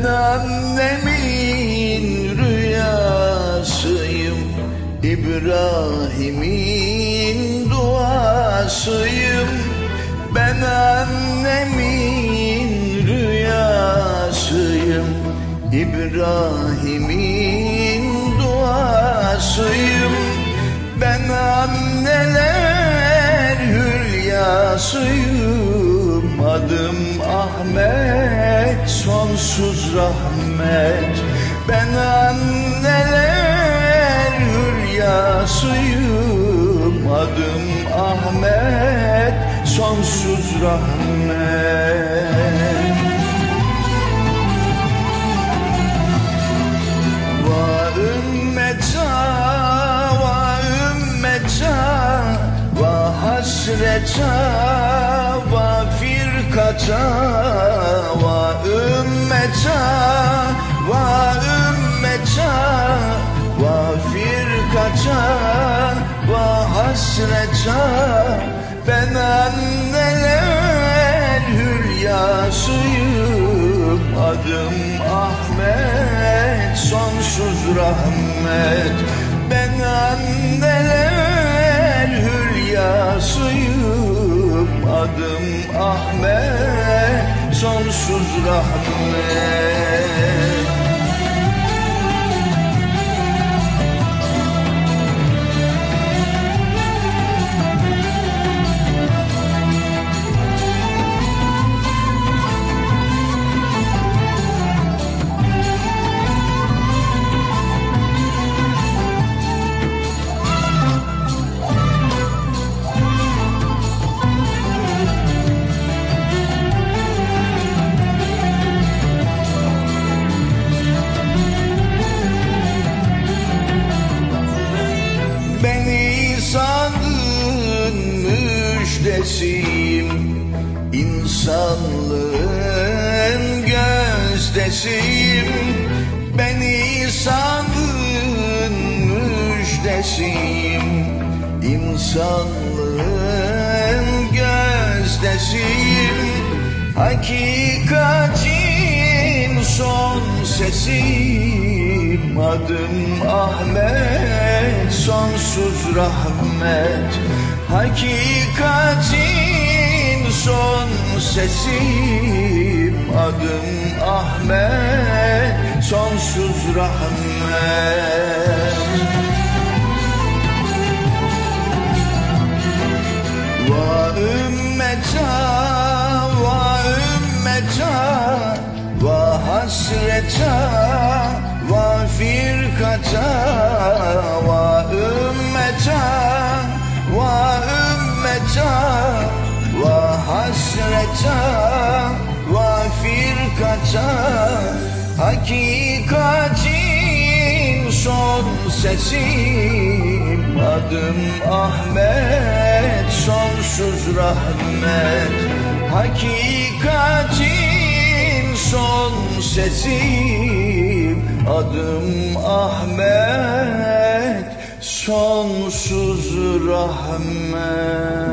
Ben annemin rüyasıyım? İbrahim'in duasıyım. Ben annemin rüyasıyım. İbrahim'in duasıyım. Ben anneler hülyasıyım. Adım Ahmet sonsuz rahmet. Ben anneler hülyasıyım. Adım Ahmet sonsuz rahmet. Va firkata, va ümmeta, va ümmeta, va firkata, va hasreta, ben anneler hülyasıyım, adım Ahmet, sonsuz rahmet, ben anneler hülyasıyım, adım Ahmet, sonsuz rahmet. İnsanlığın gözdesiyim. Ben İsa'nın müjdesiyim. İnsanlığın gözdesiyim. Hakikatin son sesim Adım Ahmet sonsuz rahmet. Hakikatin sesim Adım Ahmet sonsuz rahmet. Va ümmeta, va ümmeta, va hasreta, va firkata, va ümmeta, hasreta, va firkata, hakikatin son sesim. Adım Ahmet sonsuz rahmet. Hakikatin son sesim. Adım Ahmet sonsuz rahmet